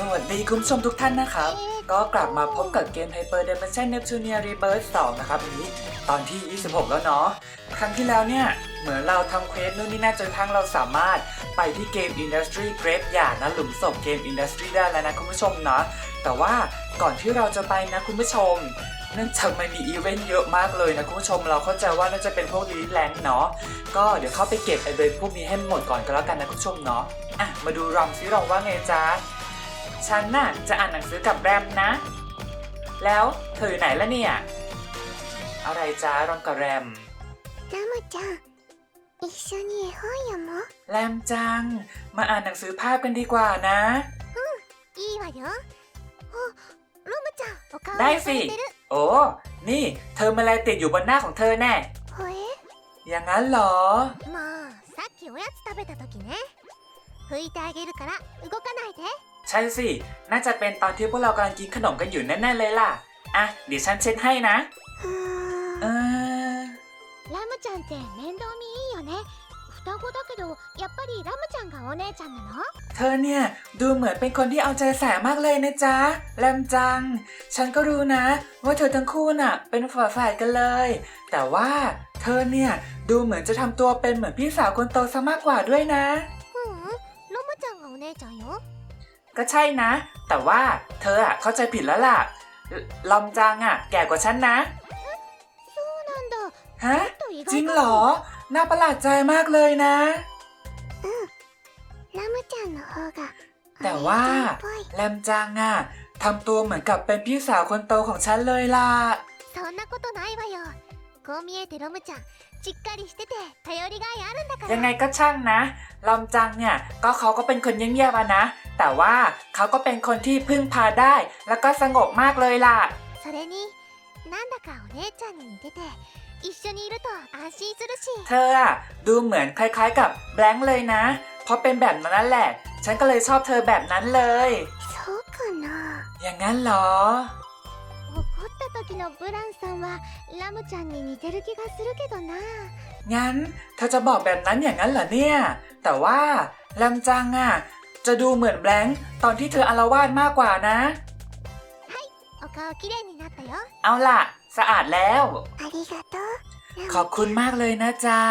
สวัสดีคุณผู้ชมทุกท่านนะครับ ก็กลับมาพบกับเกม Hyper Dimension Neptunia Rebirth 2 นะครับอันนี้ตอนที่ 26 แล้วเนาะ ครั้งที่แล้วเนี่ย เหมือนเราทำเควสนู่นนี่นั่นจนกระทั่งเราสามารถไปที่เกม Industry Grave อย่านะหลุมศพเกม Industry ได้แล้วนะคุณผู้ชมเนาะ แต่ว่าก่อนที่เราจะไปนะคุณผู้ชมเนื่องจากมันมีอีเวนต์เยอะมากเลยนะคุณผู้ชมเราเข้าใจว่าน่าจะเป็นพวกลีแลนด์เนาะก็เดี๋ยวเข้าไปเก็บไอเวนต์พวกนี้ให้หมดก่อนก็แล้วกันนะคุณผู้ชมเนาะอะมาดูรอมซิรอมว่าไงจ๊ะ ฉันน่ะจะอ่านหนังสือกับแรมนะ แล้วเธออยู่ไหนละเนี่ย อะไรจ้ารอมกับแรม ラムちゃん一緒に絵本読もう แรมจัง มาอ่านหนังสือภาพกันดีกว่านะ いいわよあラムちゃんお顔ได้ が สิ されてる โอ้ นี่ เธอมาอะไรติดอยู่บนหน้าของเธอแน่ ほえ อย่างนั้นเหรอ まあさっきおやつ食べた時ね拭いてあげるから動かないで ใช่สิ น่าจะเป็นตอนที่พวกเรากำลังกินขนมกันอยู่แน่ๆเลยล่ะ อ่ะ เดี๋ยวฉันเช็ดให้นะ うーん เออ ラムちゃんって面倒見いいよね双子だけどやっぱりラムちゃんがお姉ちゃんなの เธอเนี่ย ดูเหมือนเป็นคนที่เอาใจใส่มากเลยนะจ๊ะ แรมจัง ฉันก็รู้นะ ว่าเธอทั้งคู่น่ะ เป็นฝาแฝดกันเลย แต่ว่าเธอเนี่ย ดูเหมือนจะทำตัวเป็นเหมือนพี่สาวคนโตซะมากกว่าด้วยนะ ううんラムちゃんがお姉ちゃんよ ก็ใช่นะ แต่ว่าเธออะเข้าใจผิดแล้วล่ะลอมจังอะแก่กว่าฉันนะ そうなんだ ฮะ ちょっと意 จริ 外 ง か เหรอ も น่าประหลาดใจมากเลยนะ ラムちゃんの方がお แต่ 姉 ว่า ちゃんっぽい แรมจังอะทำตัวเหมือนกับเป็นพี่สาวคนโตของฉันเลยล่ะ そんなことないわよこう見えてロムちゃん しっかりしてて頼りがいあるんだから ยังไงก็ช่างนะลอมจังเนี่ย ก็เขาก็เป็นคนเงียบๆอะนะ แต่ว่าเขาก็เป็นคนที่พึ่งพาได้ แล้วก็สงบมากเลยล่ะ それになんだかお姉ちゃんに似てて一緒にいると安心するし เธออะดูเหมือนคล้ายๆกับแบงค์เลยนะ เพราะเป็นแบบนั้นนั่นแหละ ฉันก็เลยชอบเธอแบบนั้นเลย そうかな อย่างนั้นเหรอ 怒っ た時のブランさんはラムちゃんに似てる気がするけどな งั้นเธอจะบอกแบบนั้นอย่างนั้นเหรอเนี่ย แต่ว่าแรมจังอะจะดูเหมือนแบงค์ตอนที่เธออารวาสมากกว่านะ お顔きれいになったよ เอาล่ะ สะอาดแล้ว ありがとうラム ขอบคุณมากเลยนะจ๊ะ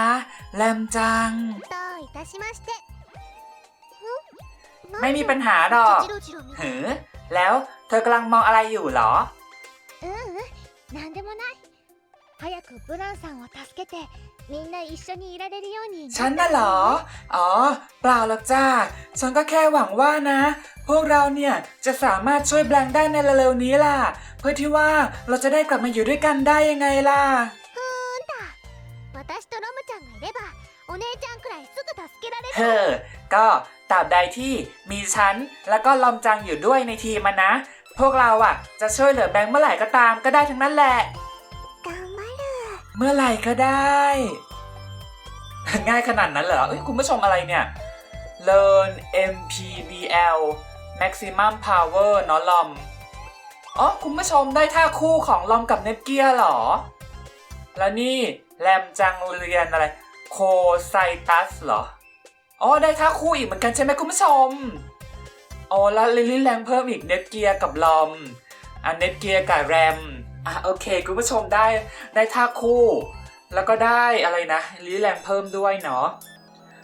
แรมจัง どういたしましてん ไม่มีปัญหาหรอก ジロジロ見て หือ แล้วเธอกำลังมองอะไรอยู่เหรอ ううんなんでもない早くブランさんを助けてみんな一緒にいられるように ฉันน่ะเหรอ อ๋อ เปล่าหรอกจ้า ฉันก็แค่หวังว่านะ พวกเราเนี่ยจะสามารถช่วยแบงค์ได้ในเร็วๆนี้ล่ะ เพื่อที่ว่าเราจะได้กลับมาอยู่ด้วยกันได้ยังไงล่ะ んだ私とロムちゃんがいればお姉ちゃんくらいすぐ助けられ เธ る อ ก็ตราบใดที่มีฉัน แล้วก็ลอมจังอยู่ด้วยในทีมมันนะ พวกเราอะ จะช่วยเหลือแบงค์เมื่อไหร่ก็ตามก็ได้ทั้งนั้นแหละ เมื่อไหร่ก็ได้ ง่ายขนาดนั้นเหรอเอ้ยคุณผู้ชมอะไรเนี่ย Learn MPBL Maximum Power เนอะลอมอ๋อคุณผู้ชมได้ท่าคู่ของลอมกับเนปเกียหรอ แล้วนี่แรมจังเรียนอะไร โคไซตัสเหรอ อ๋อ ได้ท่าคู่อีกเหมือนกันใช่ไหมคุณผู้ชม อ๋อแล้วลิลลี่แรงเพิ่มอีกเนปเกียร์กับลอมอะเนปเกียร์กับแรมอะโอเคคุณผู้ชมได้ได้ท่าคู่ แล้วก็ได้อะไรนะลิลลี่แรงเพิ่มด้วยเนาะ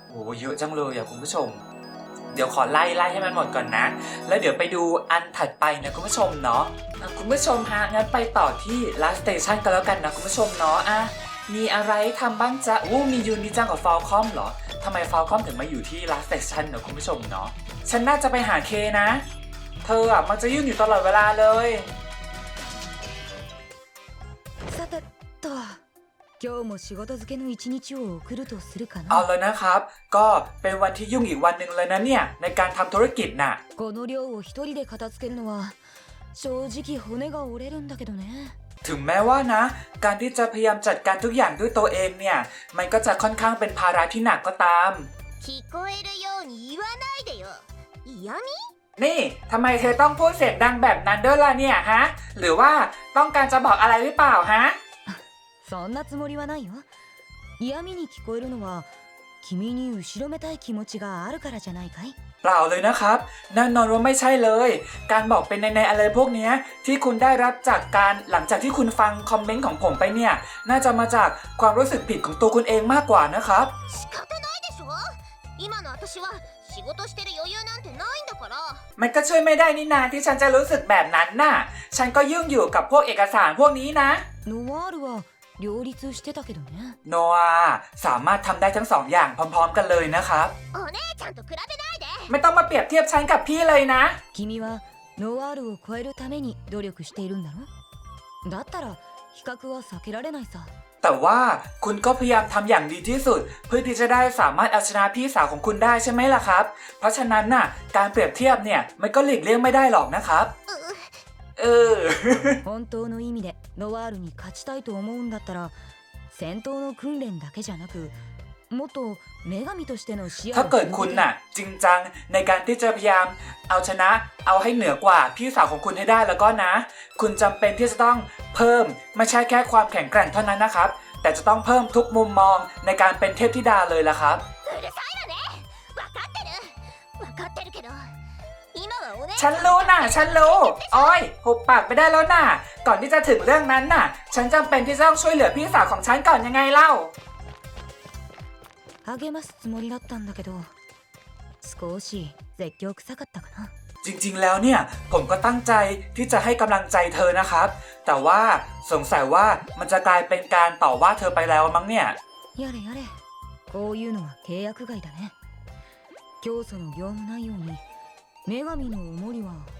โอ้เยอะจังเลยอะคุณผู้ชม เดี๋ยวขอไล่ไล่ให้มันหมดก่อนนะ แล้วเดี๋ยวไปดูอันถัดไปนะคุณผู้ชมเนาะอะคุณผู้ชมฮะงั้นไปต่อที่ last station กันแล้วกันนะคุณผู้ชมเนาะอะ มีอะไรทำบ้างจ๊ะอู้มียูนิจังกับฟอลคอมเหรอทำไมฟอลคอมถึงมาอยู่ที่ last station เนอะคุณผู้ชมเนาะฉันน่าจะไปหาเคนะ เธออ่ะมันจะยุ่งอยู่ตลอดเวลาเลย さてと今日も仕事漬けの一日を送るとするか เอา な เลยนะครับ ก็เป็นวันที่ยุ่งอีกวันหนึ่งเลยนะเนี่ย ในการทำธุรกิจน่ะ この量を一人で片付けるのは正直骨が折れるんだけどね ถึงแม้ว่านะ การที่จะพยายามจัดการทุกอย่างด้วยตัวเองเนี่ย มันก็จะค่อนข้างเป็นภาระที่หนักก็ตาม 聞こえるように言わないでよ嫌味 นี่ทำไมเธอต้องพูดเสียงดังแบบนั้นด้วยล่ะเนี่ยฮะ หรือว่าต้องการจะบอกอะไรหรือเปล่าฮะ そんなつもりはないよ嫌味に聞こえるのは君に後ろめたい気持ちがあるからじゃないかい เปล่าเลยนะครับแน่นอนว่าไม่ใช่เลย การบอกเป็นในในๆอะไรพวกเนี้ยที่คุณได้รับจากการหลังจากที่คุณฟังคอมเมนต์ของผมไปเนี่ย น่าจะมาจากความรู้สึกผิดของตัวคุณเองมากกว่านะครับ 仕方ないでしょ今の私は仕事してる余裕なんてないんだから มันก็ช่วยไม่ได้นี่นาที่ฉันจะรู้สึกแบบนั้นน่ะ ฉันก็ยุ่งอยู่กับพวกเอกสารพวกนี้นะ ノワールは両立してたけどね โนอาสามารถทำได้ทั้งสองอย่างพร้อมๆกันเลยนะครับ お姉ちゃんと比べないで ไม่ต้องมาเปรียบเทียบฉันกับพี่เลยนะ 君はノワールを超えるために努力しているんだろだったら比較は避けられないさ แต่ว่าคุณก็พยายามทำอย่างดีที่สุด เพื่อที่จะได้สามารถเอาชนะพี่สาวของคุณได้ใช่ไหมล่ะครับ เพราะฉะนั้นน่ะ การเปรียบเทียบเนี่ยมันก็หลีกเลี่ยงไม่ได้หรอกนะครับ เออ 本当の意味でノワールに勝ちたいと思うんだったら戦闘の訓練だけじゃなく ถ้าเกิดคุณน่ะ จริงจังในการที่จะพยายาม เอาชนะเอาให้เหนือกว่าพี่สาวของคุณให้ได้แล้วก็นะ คุณจำเป็นที่จะต้องเพิ่มไม่ใช่แค่ความแข็งแกร่งเท่านั้นนะครับ แต่จะต้องเพิ่มทุกมุมมองในการเป็นเทพธิดาเลยละครับฉันรู้น่ะ ฉันรู้อ้อยหุบปากไปได้แล้วน่ะ ก่อนที่จะถึงเรื่องนั้นน่ะ ฉันจำเป็นที่จะต้องช่วยเหลือพี่สาวของฉันก่อนยังไงเล่า 励ますつもりだったんだけど少し絶叫臭かったかな จริงๆ แล้วเนี่ย ผมก็ตั้งใจที่จะให้กำลังใจเธอนะครับ แต่ว่าสงสัยว่ามันจะกลายเป็นการต่อว่าเธอไปแล้วมั้งเนี่ย やれやれこういうのは契約外だね教祖の業務内容に女神のお守りは入ってない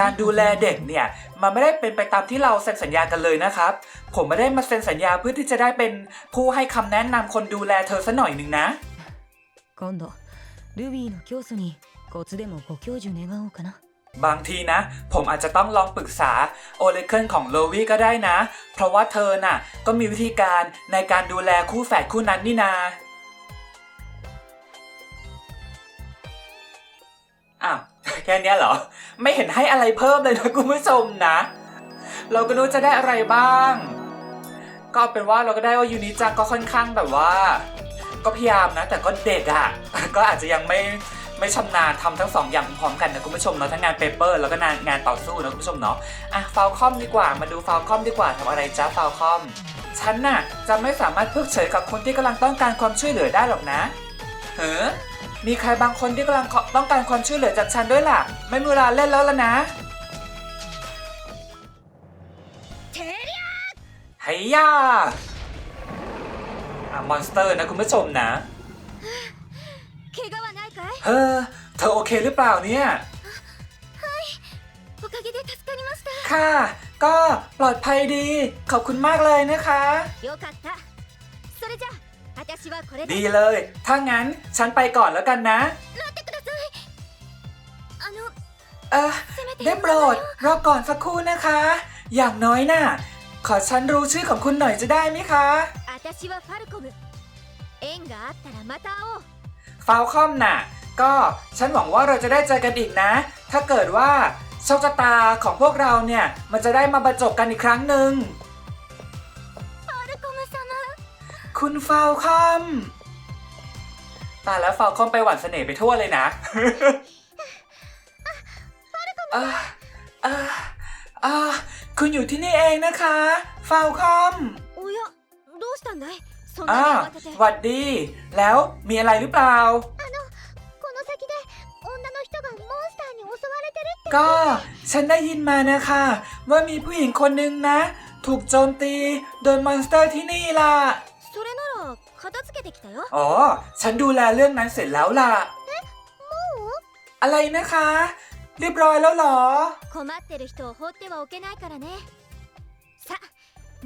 การดูแลเด็กเนี่ย มันไม่ได้เป็นไปตามที่เราเซ็นสัญญากันเลยนะครับ ผมไม่ได้มาเซ็นสัญญาเพื่อที่จะได้เป็นผู้ให้คำแนะนำคนดูแลเธอสัหน่อยหนึ่งนะ 今度ルビーの教祖にコツでもご教授願おうかな บางทีนะ ผมอาจจะต้องลองปรึกษาโอเลเคิลของโลวี่ก็ได้นะ เพราะว่าเธอน่ะ ก็มีวิธีการในการดูแลคู่แฝดคู่นั้นนี่นา อ้าว แค่นี้เหรอ ไม่เห็นให้อะไรเพิ่มเลยนะคุณผู้ชมนะ เราก็รู้จะได้อะไรบ้าง ก็เอาเป็นว่าเราก็ได้ว่ายูนิจังก็ค่อนข้างแบบว่า ก็พยายามนะ แต่ก็เด็กอะ่ะ ก็อาจจะยังไม่ไม่ชำนาญทำทั้งสองอย่างพร้อมกันนะคุณผู้ชมเนาะทั้งงานเปเปอร์แล้วก็งานงานต่อสู้นะคุณผู้ชมเนาะอะฟาวคอมดีกว่ามาดูฟาวคอมดีกว่าทำอะไรจ้าฟาวคอมฉันน่ะจะไม่สามารถเพิกเฉยกับคนที่กำลังต้องการความช่วยเหลือได้หรอกนะ เฮ้อมีใครบางคนที่กำลังต้องการความช่วยเหลือจากฉันด้วยล่ะ ไม่มีเวลาเล่นแล้วล่ะนะเฮียหยาอะมอนสเตอร์นะคุณผู้ชมนะ เฮ้อเธอโอเคหรือเปล่าเนี่ยค่ะ ก็ปลอดภัยดี ขอบคุณมากเลยนะคะ ดีเลย ถ้างั้นฉันไปก่อนแล้วกันนะ เออได้โปรดรอก่อนสักครู่นะคะ อย่างน้อยนะ่ะ ขอฉันรู้ชื่อของคุณหน่อยจะได้ไหมคะฟาวคอมน่ะ ก็ฉันหวังว่าเราจะได้เจอกันอีกนะ ถ้าเกิดว่าโชคชะตาของพวกเราเนี่ย มันจะได้มาบรรจบกันอีกครั้งหนึ่ง คุณฟาวคอม ตายแล้วฟาวคอมไปหวานเสน่ห์ไปทั่วเลยนะ เอ่อเอ่อเอ่อคุณอยู่ที่นี่เองนะคะ ฟาวคอม おやどうしたんだいそん อ่า なに慌てて หวัดดี แล้วมีอะไรหรือเปล่า この先で女の人がモンスターに襲われてるって ก็ฉันได้ยินมานะคะ ว่ามีผู้หญิงคนหนึ่งนะ ถูกโจมตี โดยมอนสเตอร์ที่นี่ล่ะ それなら片付けてきたよ อ๋อ ฉันดูแลเรื่องนั้นเสร็จแล้วล่ะ อะไรนะคะ เรียบร้อยแล้วเหรอ 困ってる人を放ってはおけないからねさあ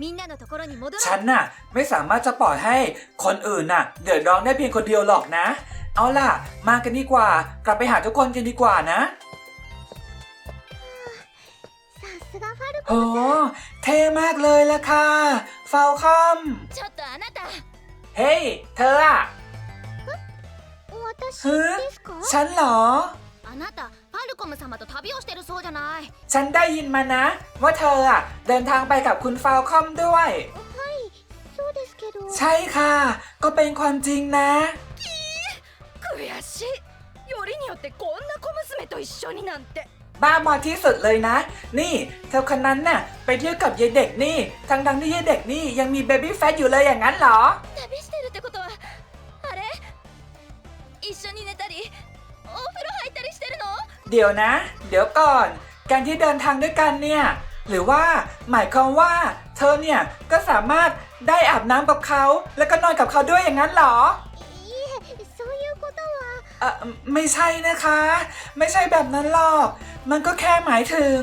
みんなのところに戻ろ ฉัน う น่ะ ไม่สามารถจะปล่อยให้คนอื่นน่ะ เดือดร้อนได้เพียงคนเดียวหรอกนะ เอาล่ะ มากันดีกว่า กลับไปหาทุกคนกันดีกว่านะ โอ้เท่มากเลยละค่ะ ฟาวคอม ちょっとあなた เฮ้ย เธออะ 私ふですか ฉันเหรอ あなたファルコム様と旅をしてるそうじゃない ฉันได้ยินมานะ ว่าเธออะเดินทางไปกับคุณฟาวคอมด้วย はいそうですけど ใช่ค่ะ ก็เป็นความจริงนะ 悔しい よりによってこんな小娘と一緒になんて บ้ามาที่สุดเลยนะ นี่ เธอคนนั้นน่ะ ไปเที่ยวกับยายเด็กนี่ ทั้งทั้งๆที่ยายเด็กนี่ยังมีเบบี้แฟตอยู่เลยอย่างนั้นเหรอ 旅してるってことはあれ一緒に寝たりお風呂入ったりしてるの เดี๋ยวนะ เดี๋ยวก่อน การที่เดินทางด้วยกันเนี่ย หรือว่าหมายความว่า เธอเนี่ยก็สามารถได้อาบน้ำกับเขา แล้วก็นอนกับเขาด้วยอย่างนั้นเหรอ いいえそういうことは เออไม่ใช่นะคะ ไม่ใช่แบบนั้นหรอก มันก็แค่หมายถึง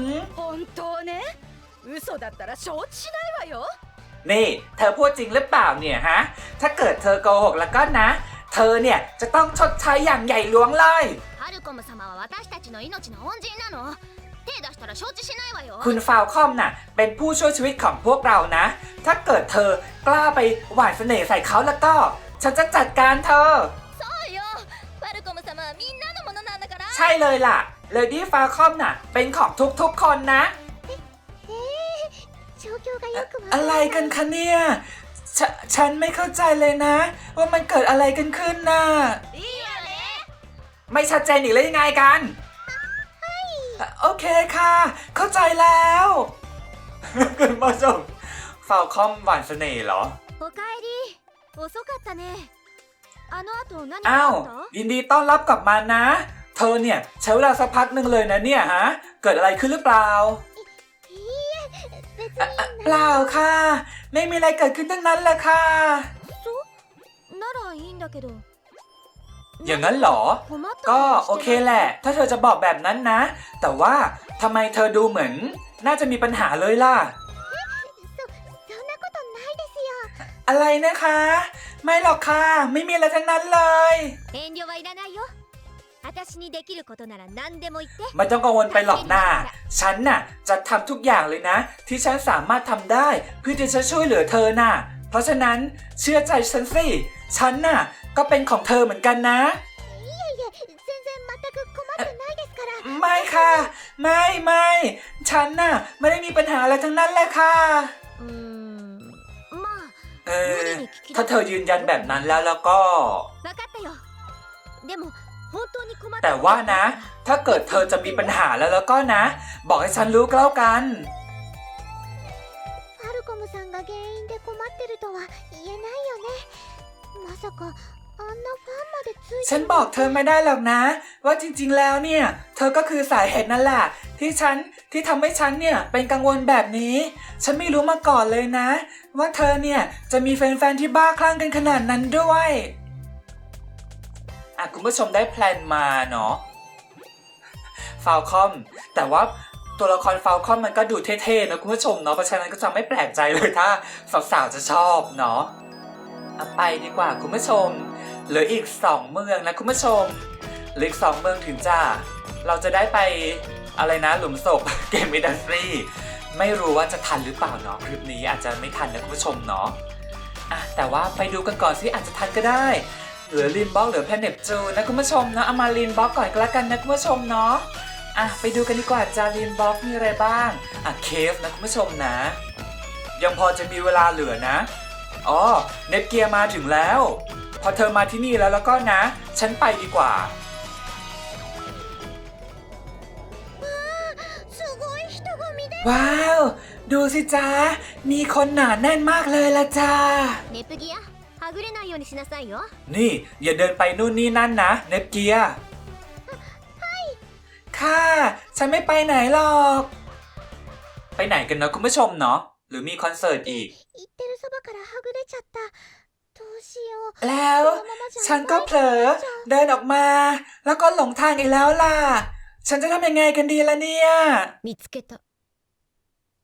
นี่ เธอพูดจริงหรือเปล่าเนี่ยฮะ ถ้าเกิดเธอโกหกแล้วก็นะ เธอเนี่ยจะต้องชดใช้อย่างใหญ่หลวงเลยคุณฟาวคอมน่ะ เป็นผู้ช่วยชีวิตของพวกเรานะ ถ้าเกิดเธอกล้าไปหว่านเสน่ห์ใส่เขาแล้วก็ ฉันจะจัดการเธอ ใช่เลยล่ะ เลดี้ฟาคอมน่ะ เป็นของทุกๆคนนะ อะไรกันคะเนี่ยฉันไม่เข้าใจเลยนะ ว่ามันเกิดอะไรกันขึ้นน่ะไม่ชัดเจนอีกเลยยังไงกัน โอเคค่ะ เข้าใจแล้วคุณผู้ชมฟาคอมหวานเสน่ห์เหรออ้าวยินดีต้อนรับกลับมานะ ธอเนี่ย ใช้เวลาสักพักหนึ่งเลยนะเนี่ยฮะ เกิดอะไรขึ้นหรือเปล่าเปล่าค่ะ ไม่มีอะไรเกิดขึ้นทั้งนั้นแหละค่ะอย่างนั้นเหรอ ก็โอเคแหละ ถ้าเธอจะบอกแบบนั้นนะ แต่ว่าทำไมเธอดูเหมือน น่าจะมีปัญหาเลยล่ะ อะไรนะคะ ไม่หรอกค่ะ ไม่มีอะไรทั้งนั้นเลย 私にできることなら何でも言って ไม่ต้องกังวลไปหรอกหน้า ฉันน่ะ จะทำทุกอย่างเลยนะ ที่ฉันสามารถทำได้เพื่อที่จะช่วยเหลือเธอน่ะ เพราะฉะนั้นเชื่อใจฉันสิ ฉันน่ะ ก็เป็นของเธอเหมือนกันนะ いえいえ全然全く困ってないですから ไม่ค่ะ ไม่ไม่ฉันน่ะ ไม่ได้มีปัญหาอะไรทั้งนั้นแหละค่ะ うーんまあ เอ 無 อ 理に聞き ถ้าเธอยืนยันแบบนั้นแล้วแล้วก็ 分かったよでも本当に困った แต่ว่านะ ถ้าเกิดเธอจะมีปัญหาแล้วแล้วก็นะ บอกให้ฉันรู้ก็แล้วกัน ファルコムさんが原因で困ってるとは言えないよねまさかあんなファンまでついて ฉันบอกเธอไม่ได้หรอกนะ ว่าจริงๆแล้วเนี่ย เธอก็คือสาเหตุนั่นแหละที่ฉันที่ทำให้ฉันเนี่ยเป็นกังวลแบบนี้ ฉันไม่รู้มาก่อนเลยนะ ว่าเธอเนี่ยจะมีแฟนๆที่บ้าคลั่งกันขนาดนั้นด้วย อะคุณผู้ชมได้แพลนมาเนาะฟาวคอมแต่ว่าตัวละครฟาวคอมมันก็ดูเท่ๆนะคุณผู้ชมเนาะเพราะฉะนั้นก็จะไม่แปลกใจเลยถ้าสาวๆจะชอบเนาะเอาไปดีกว่าคุณผู้ชมเหลืออีก 2 เมืองนะคุณผู้ชมเหลืออีก2เมืองถึงจะเราจะได้ไปอะไรนะหลุมศพเกมอินดัสทรีไม่รู้ว่าจะทันหรือเปล่าเนาะคลิปนี้อาจจะไม่ทันนะคุณผู้ชมเนาะแต่ว่าไปดูกันก่อนสิอาจจะทันก็ได้ เหลือลินบ็อกเหลือแพนเนปจูนะคุณผู้ชมเนาะเอามาลินบ็อกก่อนก็แล้วกันนะคุณผู้ชมเนาะอะไปดูกันดีกว่าจาลินบ็อกมีอะไรบ้างอะเคฟนะคุณผู้ชมนะ ยังพอจะมีเวลาเหลือนะอ๋อเน็ตเกียร์มาถึงแล้ว พอเธอมาที่นี่แล้วแล้วก็นะ ฉันไปดีกว่าว้าว ดูสิจ้ามีคนหนาแน่นมากเลยละจ้าเนปเกีย ぐれないようにしなさいよ นี่ อย่าเดินไปนู่นนี่นั่นนะ เน็ตเกียร์ค่ะ ฉันไม่ไปไหนหรอก ไปไหนกันเนาะคุณผู้ชมเนาะ หรือมีคอนเสิร์ตอีก 言ってるそばからはぐれちゃったどうしよう แล้ว このままじゃ ฉันก็เผลอ เดินออกมา แล้วก็หลงทางอีกแล้วล่ะ ฉันจะทำยังไงกันดีล่ะเนี่ย 見つけた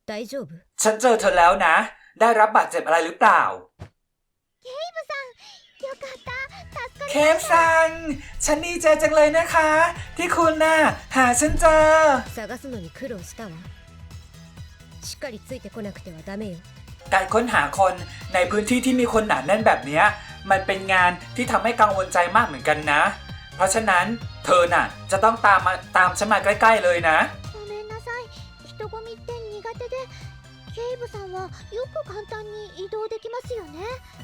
大丈夫 ฉันเจอเธอแล้วนะ ได้รับบาดเจ็บอะไรหรือเปล่า よかった助か เคฟซังยกาตาตัสกเทพสัง ฉันดีใจจังเลยนะคะ ที่คุณน่ะ หาฉันเจอการค้นหาคนในพื้นที่ที่มีคนหนาแน่นแบบนี้ มันเป็นงานที่ทำให้กังวลใจมากเหมือนกันนะ เพราะฉะนั้นเธอน่ะ จะต้องตามมาตามฉันมาใกล้ ๆ เลยนะ よく簡単に移動できますよね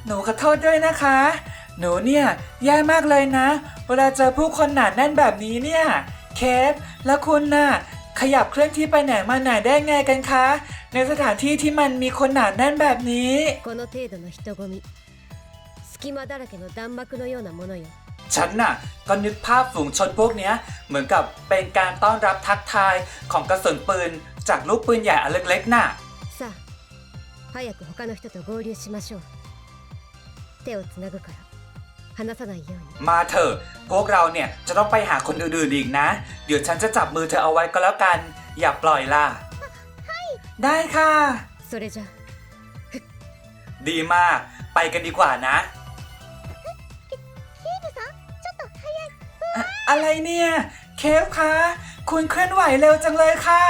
หนูขอโทษด้วยนะคะ หนูเนี่ยแย่มากเลยนะ เวลาเจอผู้คนหนาแน่นแบบนี้เนี่ย เคสแล้วคุณน่ะ ขยับเคลื่อนที่ไปไหนมาไหนได้ไงกันคะ ในสถานที่ที่มันมีคนหนาแน่นแบบนี้ この程度の人混み隙間だらけの弾幕のようなものよ ฉันน่ะก็นึกภาพฝูงชนพวกเนี้ย เหมือนกับเป็นการต้อนรับทักทายของกระสุนปืน จากลูกปืนใหญ่อันเล็กๆน่ะ さあ 早く他の人と合流しましょう手をつなぐから離さないように มาเถอะ พวกเราเนี่ยจะต้องไปหาคนอื่นๆอีกนะ เดี๋ยวฉันจะจับมือเธอเอาไว้ก็แล้วกัน อย่าปล่อยล่ะ ได้ค่ะ それじゃ ดีมาก ไปกันดีกว่านะ ケイブさんちょっと早い อะอะไรเนี่ย เคฟคะ คุณเคลื่อนไหวเร็วจังเลยค่ะ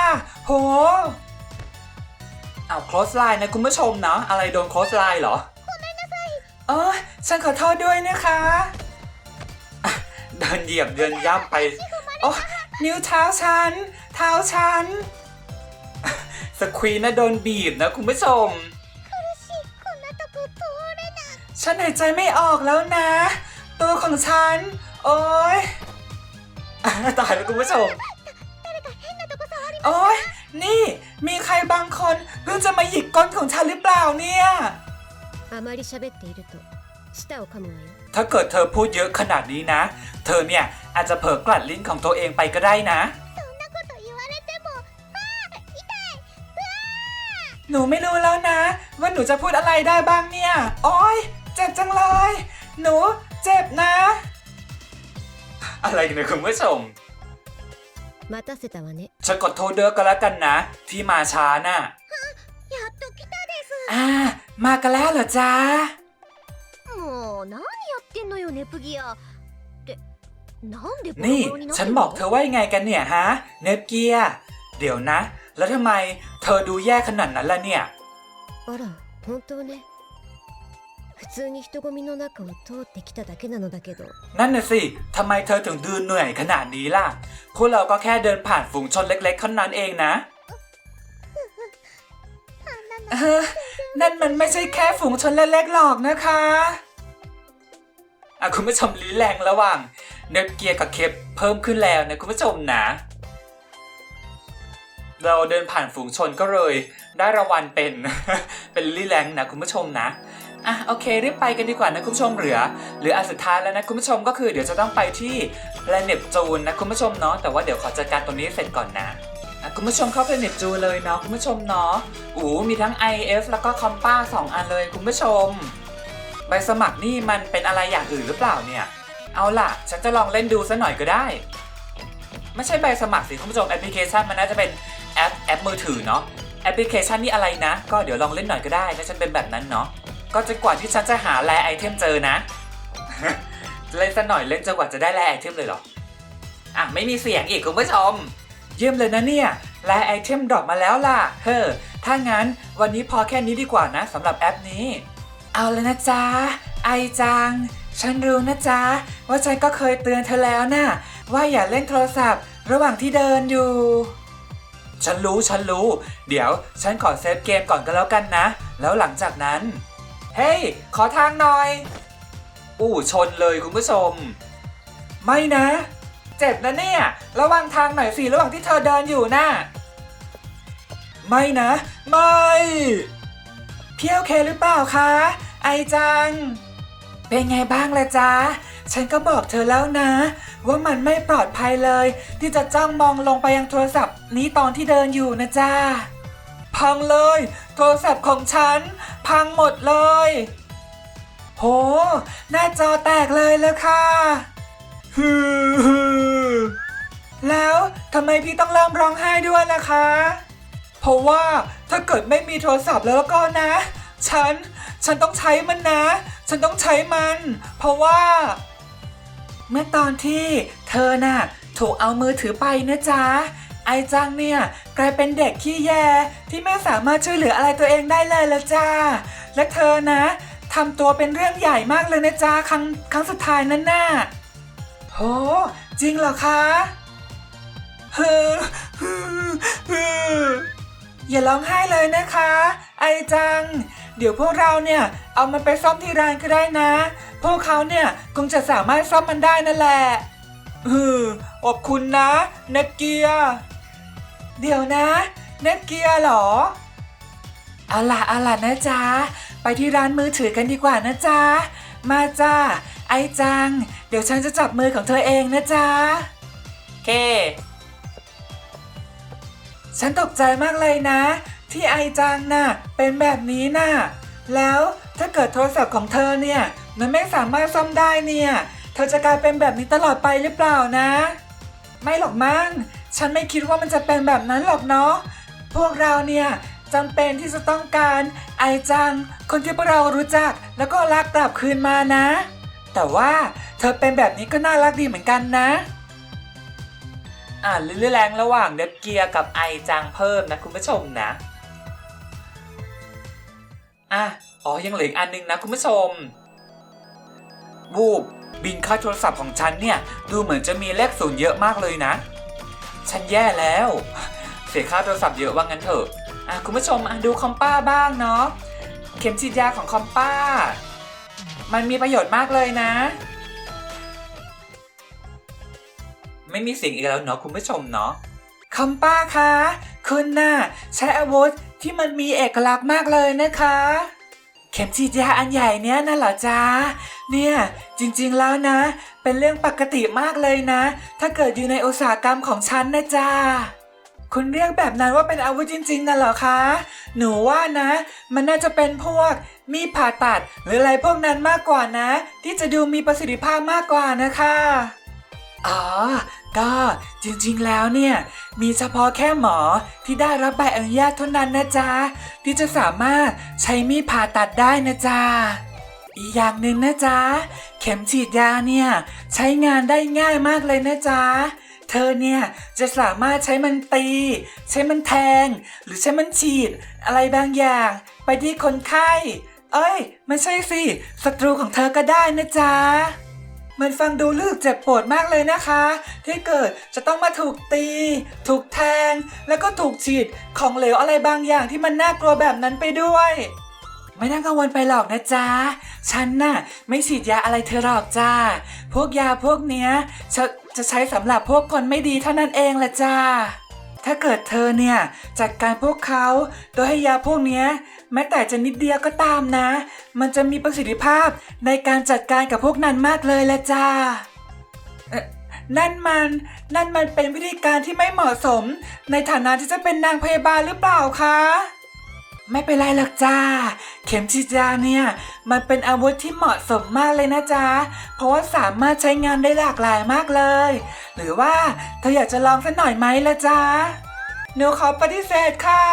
โห เอาโคสไลน์นะคุณผู้ชมนะ อะไรโดนโคสไลน์เหรอเออฉันขอโทษด้วยนะคะะเดินเหยียบเดินย่ำไปโอ้นิ้วเท้าฉัน เท้าฉัน สควีนนะโดนบีบนะคุณผู้ชม ฉันหายใจไม่ออกแล้วนะ ตัวของฉัน โอ๊ยตายแล้วคุณผู้ชม โอ๊ย นี่ มีใครบางคน เพื่อจะมาหยิกก้นของฉันหรือเปล่าเนี่ยถ้าเกิดเธอพูดเยอะขนาดนี้นะ เธอเนี่ยอาจจะเผลอกลัดลิ้นของตัวเองไปก็ได้นะ หนูไม่รู้แล้วนะ ว่าหนูจะพูดอะไรได้บ้างเนี่ย โอ้ยเจ็บจังเลย หนูเจ็บนะ อะไรกันเนี่ยคุณผู้ชมฉันกดโทษเด้อกันแล้วกันนะ ที่มาช้าน่ะ อ่า มากันแล้วเหรอจ๊ะ もう何やってんのよネプギアってなんでボロ นี่ ボロになって ฉัน る บอก の เธอว่ายังไงกันเนี่ยฮะ เนปเกีย เดี๋ยวนะ แล้วทำไมเธอดูแย่ขนาดนั้นล่ะเนี่ย あら本当ね普通に人混みの中を通ってきただけなのだけど นั่นน่ะสิทำไมเธอถึงดูเหนื่อยขนาดนี้ล่ะ พวกเราก็แค่เดินผ่านฝูงชนเล็กๆเท่านั้นเองนะ あんなの เออ นั่นมันไม่ใช่แค่ฝูงชนเล็กๆหรอกนะคะอะคุณผู้ชมลีแรงระหว่างเนปเกียกับเคปเพิ่มขึ้นแล้วนะคุณผู้ชมนะ เราเดินผ่านฝูงชนก็เลย ได้รางวัลเป็น เป็นลีแรงนะคุณผู้ชมนะอะโอเครีบไปกันดีกว่านะคุณผู้ชมเหลือเหลืออันสุดท้ายแล้วนะคุณผู้ชมก็คือเดี๋ยวจะต้องไปที่แพลเนปจูนนะคุณผู้ชมเนาะแต่ว่าเดี๋ยวขอจัดการตรงนี้เสร็จก่อนนะ คุณผู้ชมเข้าแพลเนปจูเลยเนาะคุณผู้ชมเนาะอูมีทั้ง IF แล้วก็คอมป้าสองอันเลยคุณผู้ชม ใบสมัครนี่มันเป็นอะไรอย่างอื่นหรือเปล่าเนี่ย เอาล่ะ ฉันจะลองเล่นดูซะหน่อยก็ได้ ไม่ใช่ใบสมัครสิคุณผู้ชมแอปพลิเคชันมันน่าจะเป็นแอปแอปมือถือเนาะแอปพลิเคชันนี่อะไรนะ ก็เดี๋ยวลองเล่นหน่อยก็ได้ถ้าฉันเป็นแบบนั้นเนาะก็จนกว่าที่ฉันจะหาแลไอเทมเจอนะเล่นซะหน่อยเล่นจนกว่าจะได้แลไอเทมเลยเหรออะไม่มีเสียงอีกคุณผู้ชม เยี่ยมเลยนะเนี่ยแลไอเทมดรอปมาแล้วล่ะ เฮ้อ ถ้างั้นวันนี้พอแค่นี้ดีกว่านะสำหรับแอปนี้ เอาเลยนะจ๊ะ ไอจัง ฉันรู้นะจ๊ะ ว่าฉันก็เคยเตือนเธอแล้วนะ่ะ ว่าอย่าเล่นโทรศัพท์ ระหว่างที่เดินอยู่ ฉันรู้ฉันรู้ เดี๋ยวฉันขอเซฟเกมก่อนก็แล้วกันนะ แล้วหลังจากนั้น เฮ้ยขอทางหน่อย อู้ชนเลยคุณผู้ชม ไม่นะ เจ็บนะเนี่ย ระวังทางหน่อยสิระหว่างที่เธอเดินอยู่น่ะไม่นะ ไม่ เพี่โอเคหรือเปล่าคะ ไอจัง เป็นไงบ้างละจ๊ะ ฉันก็บอกเธอแล้วนะ ว่ามันไม่ปลอดภัยเลย ที่จะจ้องมองลงไปยังโทรศัพท์นี้ตอนที่เดินอยู่นะจ๊ะ พังเลย โทรศัพท์ของฉัน พังหมดเลย โห หน้าจอแตกเลยแล้วค่ะฮือ แล้วทำไมพี่ต้องเริ่มร้องไห้ด้วยล่ะคะ เพราะว่าถ้าเกิดไม่มีโทรศัพท์แล้วก็นะ ฉัน ฉันต้องใช้มันนะ ฉันต้องใช้มัน เพราะว่า เมื่อตอนที่เธอน่ะถูกเอามือถือไปนะจ๊ะ ไอจังเนี่ยกลายเป็นเด็กขี้แยที่ไม่สามารถช่วยเหลืออะไรตัวเองได้เลยละจ้า และเธอนะทำตัวเป็นเรื่องใหญ่มากเลยนะจ๊ะครั้งครั้งสุดท้ายนั้นน่ะโหจริงเหรอคะ อย่าร้องไห้เลยนะคะ ไอจัง เดี๋ยวพวกเราเนี่ยเอามันไปซ่อมที่ร้านก็ได้นะ พวกเขาเนี่ยคงจะสามารถซ่อมมันได้นั่นแหละอือขอบคุณนะเนตเกียร์เดี๋ยวนะเนตเกียร์เหรอเอาล่ะเอาล่ะนะจ๊ะไปที่ร้านมือถือกันดีกว่านะจ๊ะมาจ้าไอจัง เดี๋ยวฉันจะจับมือของเธอเองนะจ๊ะเค ฉันตกใจมากเลยนะ ที่ไอจังน่ะเป็นแบบนี้น่ะ แล้วถ้าเกิดโทรศัพท์ของเธอเนี่ย มันไม่สามารถซ่อมได้เนี่ย เธอจะกลายเป็นแบบนี้ตลอดไปหรือเปล่านะ ไม่หรอกมั้งฉันไม่คิดว่ามันจะเป็นแบบนั้นหรอกเนาะพวกเราเนี่ยจำเป็นที่จะต้องการไอจัง คนที่พวกเรารู้จักแล้วก็รักกลับคืนมานะ แต่ว่าเธอเป็นแบบนี้ก็น่ารักดีเหมือนกันนะ อ่านลื่นแรงระหว่างเดบเกียร์กับไอจังเพิ่มนะคุณผู้ชมนะอะอ๋อยังเหลืออีกอันนึงนะคุณผู้ชมบูบบินค่าโทรศัพท์ของฉันเนี่ยดูเหมือนจะมีเลขศูนย์เยอะมากเลยนะ ฉันแย่แล้ว เสียค่าโทรศัพท์เยอะว่างั้นเถอะอะคุณผู้ชมอะดูคอมป้าบ้างเนาะเข็มฉีดยาของคอมป้า มันมีประโยชน์มากเลยนะ ไม่มีเสียงอีกแล้วเนาะคุณผู้ชมเนาะคอมป้าคะคุณน่ะใช้อาวุธที่มันมีเอกลักษณ์มากเลยนะคะ เข็มฉีดยาอันใหญ่เนี้ยน่ะเหรอจ๊ะเนี่ยจริงๆแล้วนะ เป็นเรื่องปกติมากเลยนะ ถ้าเกิดอยู่ในอุตสาหกรรมของฉันนะจ๊ะคุณเรียกแบบนั้นว่าเป็นอาวุธจริงๆน่ะเหรอคะ หนูว่านะ มันน่าจะเป็นพวกมีผ่าตัดหรืออะไรพวกนั้นมากกว่านะ ที่จะดูมีประสิทธิภาพมากกว่านะคะ อ๋อ ก็จริงๆ แล้วเนี่ย มีเฉพาะแค่หมอที่ได้รับใบอนุญาตเท่านั้นนะจ๊ะ ที่จะสามารถใช้มีดผ่าตัดได้นะจ๊ะ อีกอย่างหนึ่งนะจ๊ะ เข็มฉีดยาเนี่ย ใช้งานได้ง่ายมากเลยนะจ๊ะ เธอเนี่ย จะสามารถใช้มันตี ใช้มันแทง หรือใช้มันฉีด อะไรบางอย่าง ไปที่คนไข้ เอ้ย ไม่ใช่สิศัตรูของเธอก็ได้นะจ๊ะ มันฟังดูลึกเจ็บปวดมากเลยนะคะ ที่เกิดจะต้องมาถูกตี ถูกแทง แล้วก็ถูกฉีดของเหลวอะไรบางอย่างที่มันน่ากลัวแบบนั้นไปด้วย ไม่ต้องกังวลไปหรอกนะจ๊ะ ฉันน่ะไม่ฉีดยาอะไรเธอหรอกจ้าพวกยาพวกเนี้ยจะจะใช้สำหรับพวกคนไม่ดีเท่านั้นเองแหละจ้าถ้าเกิดเธอเนี่ยจัดการพวกเขาโดยให้ยาพวกเนี้ย แม้แต่จะนิดเดียวก็ตามนะ มันจะมีประสิทธิภาพในการจัดการกับพวกนั้นมากเลยละจ้านั่นมัน นั่นมันเป็นวิธีการที่ไม่เหมาะสม ในฐานะที่จะเป็นนางพยาบาลหรือเปล่าคะไม่เป็นไรหรอกจ้า เข็มฉีดยาเนี่ย มันเป็นอาวุธที่เหมาะสมมากเลยนะจ๊ะ เพราะว่าสามารถใช้งานได้หลากหลายมากเลย หรือว่าเธออยากจะลองสักหน่อยไหมละจ๊ะหนูขอปฏิเสธค่ะ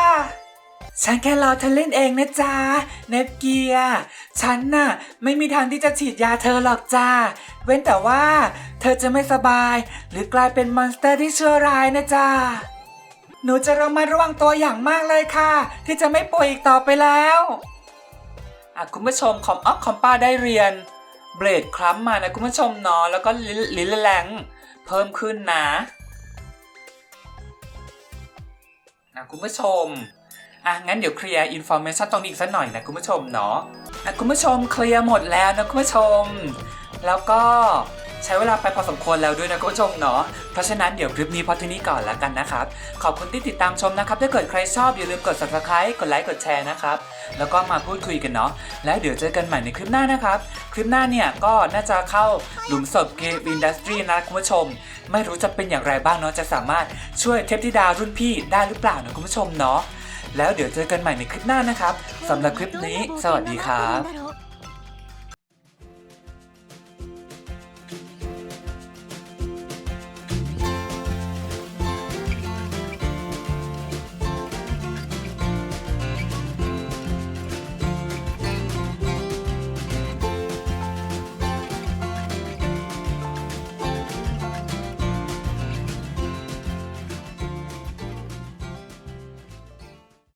ฉันแค่รอเธอเล่นเองนะจ๊ะเนตเกียร์ฉันน่ะไม่มีทางที่จะฉีดยาเธอหรอกจ้าเว้นแต่ว่า เธอจะไม่สบาย หรือกลายเป็นมอนสเตอร์ที่ชั่วร้ายนะจ๊ะหนูจะระมัดระวังตัวอย่างมากเลยค่ะ ที่จะไม่ป่วยอีกต่อไปแล้วอะคุณผู้ชมคอมอัพคอมป้าได้เรียน เบรดคลัมมานะคุณผู้ชมเนาะแล้วก็ลิลิลแรงเพิ่มขึ้นนะนะคุณผู้ชม อะงั้นเดี๋ยวเคลียร์อินโฟเมชันตรงนี้อีกสักหน่อยนะคุณผู้ชมเนาะอะคุณผู้ชมเคลียร์หมดแล้วนะคุณผู้ชม แล้วก็ใช้เวลาไปพอสมควรแล้วด้วยนะคุณผู้ชมเนาะ เพราะฉะนั้นเดี๋ยวคลิปนี้พอที่นี้ก่อนแล้วกันนะครับ ขอบคุณที่ติดตามชมนะครับ ถ้าเกิดใครชอบอย่าลืมกด subscribe กดไลค์ กดแชร์นะครับ แล้วก็มาพูดคุยกันเนาะ แล้วเดี๋ยวเจอกันใหม่ในคลิปหน้านะครับ คลิปหน้าเนี่ยก็น่าจะเข้าหลุมศพเกมอินดัสทรีนะคุณผู้ชม ไม่รู้จะเป็นอย่างไรบ้างเนาะ จะสามารถช่วยเทพธิดารุ่นพี่ได้หรือเปล่านะคุณผู้ชมเนาะ แล้วเดี๋ยวเจอกันใหม่ในคลิปหน้านะครับสำหรับคลิปนี้ สวัสดีครับ